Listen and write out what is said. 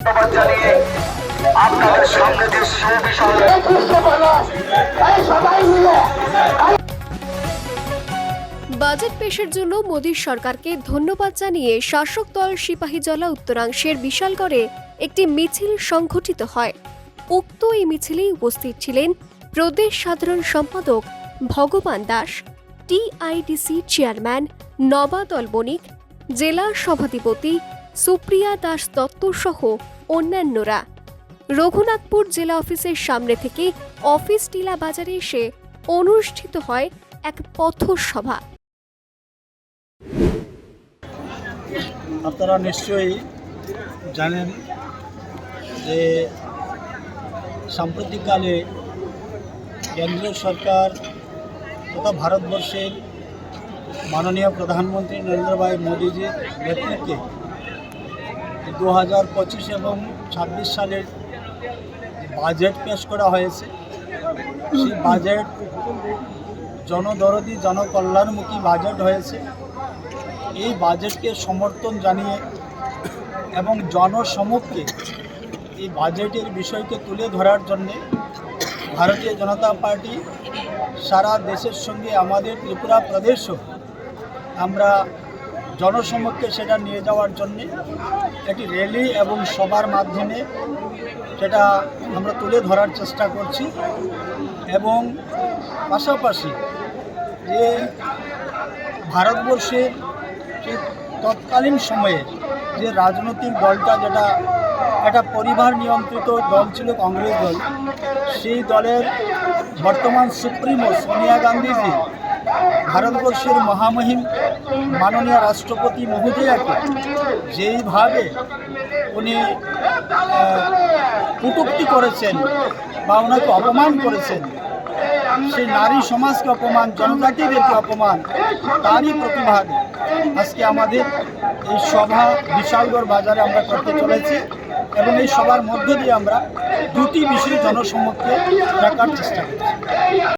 ধন্যবাদ জানিয়ে আপনাদের সামনে যে সুবিশাল বাজেট পেশের জন্য মোদীর সরকারকে ধন্যবাদ জানিয়ে শাসক দল সিপাহীজলা উত্তরাংশের বিশালগড়ে একটি মিছিল সংঘটিত হয়। উক্ত এই মিছিলে উপস্থিত ছিলেন প্রদেশ সাধারণ সম্পাদক ভগবান দাস টিআইডিসি চেয়ারম্যান নবাদল বণিক জেলা সভাধিপতি সুপ্রিয়া দাস দত্ত সহ অন্যান্যরা। রঘুনাথপুর জেলা অফিসের সামনে থেকে অফিস টিলা বাজারে এসে অনুষ্ঠিত হয় এক পথসভা। আপনারা নিশ্চয়ই জানেন যে সাম্প্রতিককালে কেন্দ্রীয় সরকার তথা ভারতবর্ষের মাননীয় প্রধানমন্ত্রী নরেন্দ্র ভাই মোদীজির নেতৃত্বে দু হাজার পঁচিশ এবং ছাব্বিশ সালের বাজেট পেশ করা হয়েছে। সেই বাজেট জনদরদি, জনকল্যাণমুখী বাজেট হয়েছে। এই বাজেটকে সমর্থন জানিয়ে এবং জনসমক্ষে এই বাজেটের বিষয়কে তুলে ধরার জন্যে ভারতীয় জনতা পার্টি, সারা দেশের সঙ্গে আমাদের ত্রিপুরা প্রদেশও আমরা জনসমক্ষে সেটা নিয়ে যাওয়ার জন্যে একটি র্যালি এবং সবার মাধ্যমে সেটা আমরা তুলে ধরার চেষ্টা করছি। এবং পাশাপাশি যে ভারতবর্ষের সেই তৎকালীন সময়ে যে রাজনৈতিক দলটা যেটা একটা পরিবার নিয়ন্ত্রিত দল ছিল কংগ্রেস দল, সেই দলের বর্তমান সুপ্রিমো সোনিয়া গান্ধীজি ভারতবর্ষের মহামহিম মাননীয় রাষ্ট্রপতি মহোদয়াকে যেইভাবে উনি কটূক্তি করেছেন বা ওনাকে অপমান করেছেন, সেই নারী সমাজকে অপমান, জনজাতিদেরকে অপমান, তারই প্রতিবাদে আজকে আমাদের এই সভা বিশালগড় বাজারে আমরা করতে চলেছি এবং এই সভার মধ্য দিয়ে আমরা দুটি বিষয় জনসমক্ষে রাখার চেষ্টা করছি।